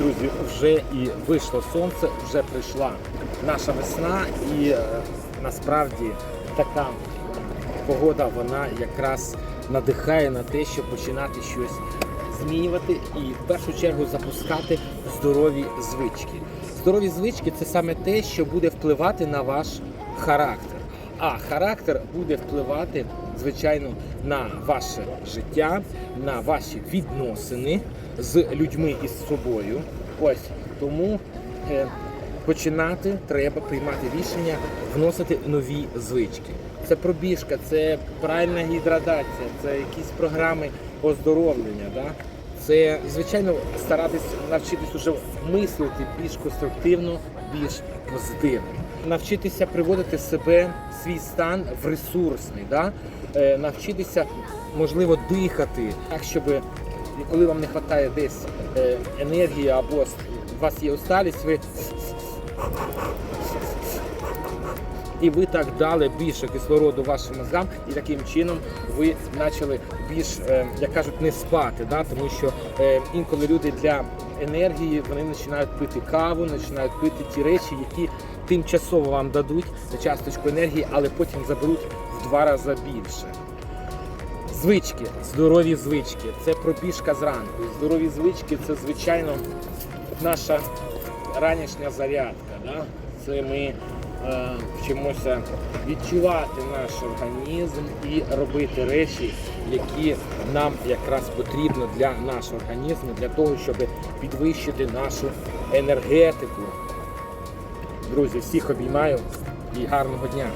друзі, вже і вийшло сонце, вже прийшла наша весна, і е, насправді така погода вона якраз надихає на те, щоб починати щось змінювати і в першу чергу запускати здорові звички. Здорові звички це саме те, що буде впливати на ваш характер. А характер буде впливати, звичайно, на ваше життя, на ваші відносини з людьми і з собою. Ось тому е, починати треба приймати рішення, вносити нові звички. Це пробіжка, це правильна гідратація, це якісь програми оздоровлення. Да? Це, звичайно, старатись навчитись уже мислити більш конструктивно, більш позитивно. Навчитися приводити себе, свій стан в ресурсний, да? Е, навчитися, можливо, дихати так, щоб коли вам не вистачає десь е, енергії або у вас є усталість, ви і ви так дали більше кислороду вашим мозгам, і таким чином ви почали більш, е, як кажуть, не спати. Да? Тому що е, інколи люди для енергії вони починають пити каву, починають пити ті речі, які тимчасово вам дадуть часточку енергії, але потім заберуть в два рази більше. Звички, здорові звички. Це пробіжка зранку. Здорові звички це, звичайно, наша ранішня зарядка. Да? Це ми вчимося відчувати наш організм і робити речі, які нам якраз потрібно для нашого організму, для того, щоб підвищити нашу енергетику. Друзі, всіх обіймаю і гарного дня!